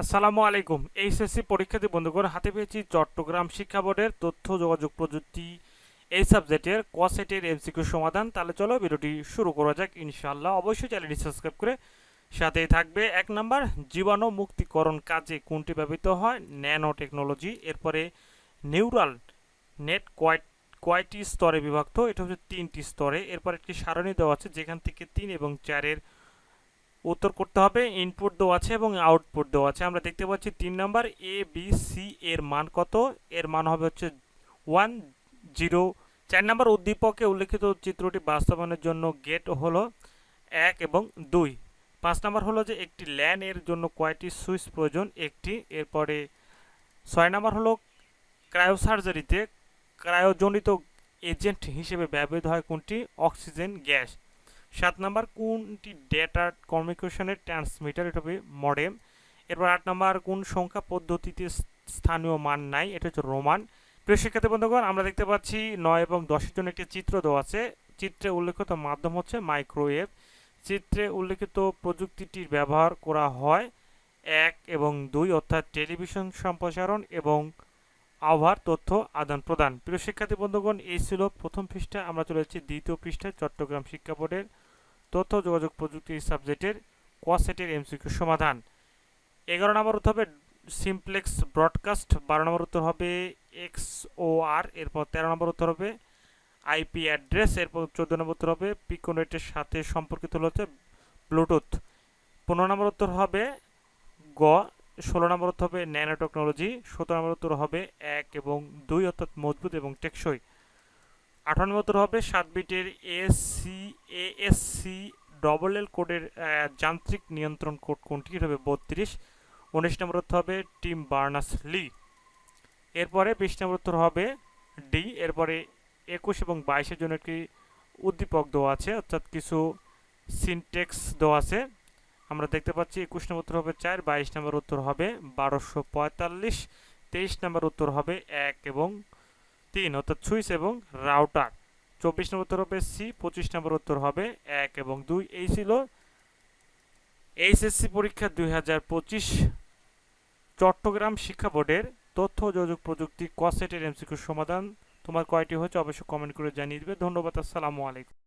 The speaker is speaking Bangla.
আসসালামু আলাইকুম। এইচএসসি পরীক্ষার্থী বন্ধুগণ, হাতে পেয়েছি চট্টগ্রাম শিক্ষা বোর্ডের তথ্য যোগাযোগ প্রযুক্তি এই সাবজেক্টের কসেটের এমসিকিউ সমাধান। তাহলে চলো ভিডিওটি শুরু করা যাক ইনশাআল্লাহ। অবশ্যই চ্যানেলটি সাবস্ক্রাইব করে সাথেই থাকবে। এক নাম্বার, জীবাণু মুক্তিকরণ কাজে কোনটি ব্যবহৃত হয়? ন্যানো টেকনোলজি এরপরে নিউরাল নেট কয়েট কয়টি স্তরে বিভক্ত। এটা হচ্ছে তিনটি স্তরে। এরপর একটি সারণী দেওয়া আছে, যেখান থেকে তিন এবং চারের উত্তর করতে হবে ইনপুট দেওয়া আছে এবং আউটপুট দেওয়া আছে। আমরা দেখতে পাচ্ছি তিন নাম্বার এ বি সি এর মান কত? এর মান হবে হচ্ছে ওয়ান জিরো চার নাম্বার উদ্দীপকে উল্লেখিত চিত্রটি বাস্তবায়নের জন্য গেট হলো এক এবং দুই। পাঁচ নাম্বার হলো যে একটি ল্যান এর জন্য কয়টি সুইচ প্রয়োজন? একটি। এরপরে ছয় নাম্বার হলো ক্রায়োসার্জারিতে ক্রায়োজনিত এজেন্ট হিসেবে ব্যবহৃত হয় কোনটি? অক্সিজেন গ্যাস সাত নাম্বার কোনটি ডেটা কমিউনিকেশনের ট্রান্সমিটার এটা হবে মডেম এরপর আট নাম্বার কোন সংখ্যা পদ্ধতিতে স্থানীয় মান নাই? এটা হচ্ছে রোমান। প্রিয় শিক্ষার্থী বন্ধুগণ, আমরা দেখতে পাচ্ছি নয় এবং দশের জন্য একটি চিত্র দেওয়া আছে। চিত্রে উল্লেখিত মাধ্যম হচ্ছে মাইক্রোওয়েভ চিত্রে উল্লেখিত প্রযুক্তিটির ব্যবহার করা হয় এক এবং দুই, অর্থাৎ টেলিভিশন সম্প্রসারণ এবং আবহাওয়ার তথ্য আদান প্রদান। প্রিয় শিক্ষার্থী বন্ধুগণ, এই ছিল প্রথম পৃষ্ঠা। আমরা চলে যাচ্ছি দ্বিতীয় পৃষ্ঠায় চট্টগ্রাম শিক্ষা বোর্ডের তথ্য, যোগাযোগ প্রযুক্তি সাবজেক্টের কোয়াসেটের এমসিকিউ সমাধান। এগারো নম্বর উত্তর হবে সিমপ্লেক্স ব্রডকাস্ট, বারো নম্বর উত্তর হবে এক্স ও আর এরপর তেরো নম্বর উত্তর হবে আইপি অ্যাড্রেস, এরপর চোদ্দ নম্বর উত্তর হবে পিকোনেটের সাথে সম্পর্কিত হচ্ছে ব্লুটুথ। পনেরো নম্বর উত্তর হবে গ ষোলো নম্বর উত্তর হবে ন্যানো টেকনোলজি সতেরো নম্বর উত্তর হবে এক এবং দুই অর্থাৎ মজবুত এবং টেকসই। আঠারো নম্বর উত্তর হবে সাত বিটের এসি এএসসি ডবল এল কোডের যান্ত্রিক নিয়ন্ত্রণ কোড কোনটি? হবে বত্রিশ। উনিশ নম্বর উত্তর হবে টিম বার্নাস লি এরপরে বিশ নম্বর উত্তর হবে ডি। এরপরে একুশ এবং বাইশের জন্য একটি উদ্দীপক দেওয়া আছে, অর্থাৎ কিছু সিনটেক্স দেওয়া আছে। আমরা দেখতে পাচ্ছি একুশ নম্বর উত্তর হবে চার, বাইশ নম্বর উত্তর হবে বারোশো পঁয়তাল্লিশ, তেইশ নম্বর উত্তর হবে এক এবং তিন, অর্থাৎ সুইচ এবং রাউটার। চব্বিশ নম্বর উত্তর হবে সি, পঁচিশ নম্বর উত্তর হবে এক এবং দুই। এই ছিল এইচএসসি পরীক্ষা দুই হাজার পঁচিশ চট্টগ্রাম শিক্ষা বোর্ডের তথ্য, যোগাযোগ প্রযুক্তি কসেটের এমসিকিউ সমাধান। তোমার কয়টি হচ্ছে অবশ্যই কমেন্ট করে জানিয়ে দিবে। ধন্যবাদ, আসসালামু আলাইকুম।